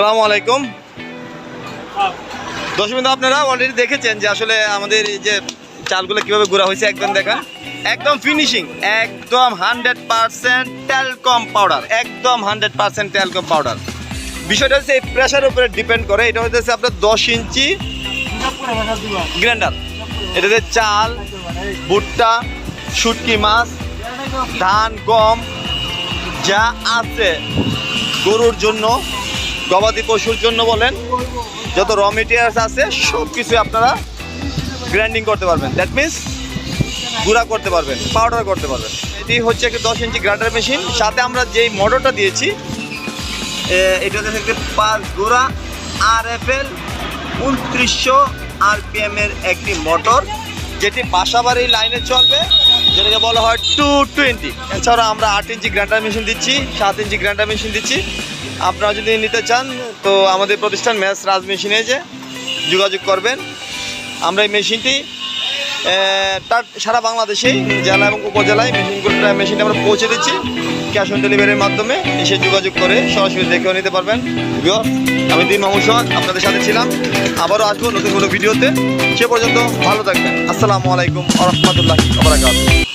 সালামু আলাইকুম। দশমিন আপনারা অলরেডি দেখেছেন যে আসলে আমাদের এই যে চালগুলো কীভাবে গুঁড়া হয়েছে, একদম দেখা একদম ফিনিশিং একদম হান্ড্রেড পার্সেন্ট ট্যালকম পাউডার একদম হান্ড্রেড পার্সেন্ট ট্যালকম পাউডার বিষয়টা হচ্ছে এই প্রেশার উপরে ডিপেন্ড করে, এটা হচ্ছে আপনার দশ ইঞ্চি গ্রাইন্ডার এটাতে চাল, ভুট্টা, শুটকি মাছ, ধান, গম, যা আছে গরুর জন্য। গবাদি পশুর জন্য বলেন যত র মেটেরিয়ালস আছে সব কিছু আপনারা গ্রাইন্ডিং করতে পারবেন। দ্যাট মিন্স গুঁড়া করতে পারবেন পাউডার করতে পারবেন। এটি হচ্ছে একটা দশ ইঞ্চি গ্রাইন্ডার মেশিন সাথে আমরা যেই মোটরটা দিয়েছি এ, এটাতে থেকে পাঁচ গোড়া আর এফ এল উনত্রিশশো আরপিএম এর একটি মোটর যেটি বাসাবাড়ি লাইনে চলবে যেটাকে বলা হয় টু টোয়েন্টি এছাড়া আমরা আট ইঞ্চি গ্রাইন্ডার মেশিন দিচ্ছি সাত ইঞ্চি গ্রাইন্ডার মেশিন দিচ্ছি। আপনারা যদি নিতে চান, তো আমাদের প্রতিষ্ঠান ম্যাচ রাজ মেশিনে যে যোগাযোগ করবেন। আমরা এই মেশিনটি তার সারা বাংলাদেশেই জেলা এবং উপজেলায় মেশিনগুলো মেশিনটা আমরা পৌঁছে দিচ্ছি। ক্যাশ অন ডেলিভারির মাধ্যমে এসে যোগাযোগ করে সরাসরি দেখেও নিতে পারবেন। আমি দিন মাহমুদ সোহাগ, আপনাদের সাথে ছিলাম। আবারও আসব নতুন কোনো ভিডিওতে। সে পর্যন্ত ভালো থাকবেন। আসসালামু আলাইকুম আ রহমতুল্লাহি